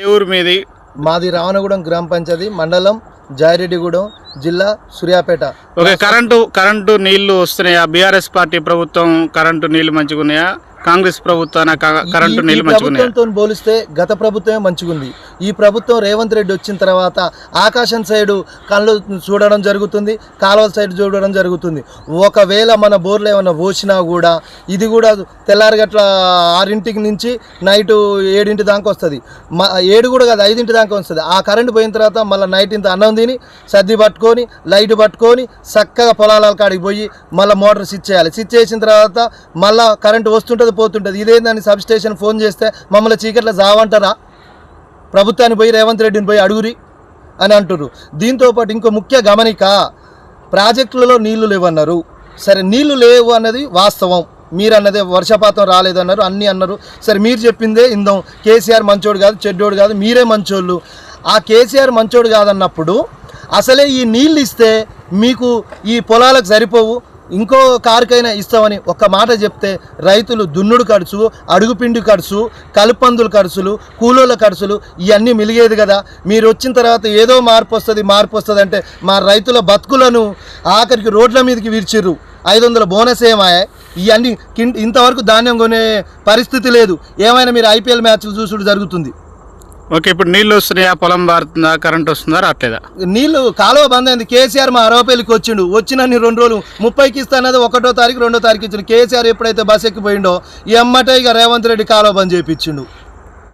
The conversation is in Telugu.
ఏ ఊరు మీది? మాది రావణగూడెం గ్రామ పంచాయతీ మండలం జాయిరెడ్డిగూడెం జిల్లా సూర్యాపేట. ఓకే కరెంటు కరెంటు నీళ్ళు వస్తున్నాయా? బీఆర్ఎస్ పార్టీ ప్రభుత్వం కరెంటు నీళ్ళు మంచిగా ఉన్నాయా కాంగ్రెస్ ప్రభుత్వాన కరెంటు ఉన్నాయా ప్రభుత్వంతో పోలిస్తే గత ప్రభుత్వమే మంచిగుంది. ఈ ప్రభుత్వం రేవంత్ రెడ్డి వచ్చిన తర్వాత ఆకాశం సైడు కళ్ళు చూడడం జరుగుతుంది కాలువల సైడ్ చూడడం జరుగుతుంది. ఒకవేళ మన బోర్లు ఏమైనా పోసినా కూడా ఇది కూడా తెల్లారిగట్ల ఆరింటికి నుంచి నైట్ ఏడింటి దాకా వస్తుంది. మా ఏడు కూడా కాదు ఐదింటి దాకా వస్తుంది. ఆ కరెంట్ పోయిన తర్వాత మళ్ళీ నైట్ ఇంత అన్నం తిని సర్ది పట్టుకొని లైట్ పట్టుకొని చక్కగా పొలాల కాడికి పోయి మళ్ళీ మోటార్ స్విచ్ చేయాలి స్విచ్ చేసిన తర్వాత మళ్ళీ కరెంట్ వస్తుంటుంది పోతుంటుంది. ఇదేందని సబ్ స్టేషన్ ఫోన్ చేస్తే మమ్మల్ని చీకట్లో జావంటారా? ప్రభుత్వాన్ని పోయి రేవంత్ రెడ్డిని పోయి అడుగురి అని అంటుర్రు. దీంతో పాటు ఇంకో ముఖ్య గమనిక ప్రాజెక్టులలో నీళ్ళు లేవన్నారు. సరే నీళ్ళు లేవు అన్నది వాస్తవం. మీరు అన్నదే వర్షపాతం రాలేదన్నారు అన్నీ అన్నారు. సరే మీరు చెప్పిందే ఇందాం. కేసీఆర్ మంచోడు కాదు చెడ్డోడు కాదు మీరే మంచోళ్ళు. ఆ కేసీఆర్ మంచోడు కాదన్నప్పుడు అసలే ఈ నీళ్ళు ఇస్తే మీకు ఈ పొలాలకు సరిపోవు ఇంకో కారుకైనా ఇస్తామని ఒక్క మాట చెప్తే రైతులు దున్నుడు ఖర్చు అడుగుపిండి ఖర్చు కలుపందుల ఖర్చులు కూలోళ్ళ ఖర్చులు ఇవన్నీ మిలిగేది కదా. మీరు వచ్చిన తర్వాత ఏదో మార్పు వస్తుంది మార్పు వస్తుంది అంటే మా రైతుల బతుకులను ఆఖరికి రోడ్ల మీదకి విరిచిర్రు. ఐదు వందల బోనస్ ఏమాయా? ఇవన్నీ ఇంతవరకు ధాన్యం కొనే పరిస్థితి లేదు. ఏమైనా మీరు ఐపీఎల్ మ్యాచ్లు చూసుడు జరుగుతుంది. ఓకే ఇప్పుడు నీళ్ళు వస్తున్నాయా? పొలం బారుతుందా కరెంట్ వస్తుందా? రావట్లేదా? నీళ్ళు కాలువ బంద్ అయింది. కేసీఆర్ మా అరవపల్లికి వచ్చిండు. వచ్చిన రెండు రోజులు ముప్పైకి ఇస్తానది ఒకటో తారీఖు రెండో తారీఖు ఇచ్చిండు. కేసీఆర్ ఎప్పుడైతే బస్ ఎక్కిపోయిండో ఎమ్మటే ఇక రేవంత్ రెడ్డి కాలువ బంద్ చేయించిండు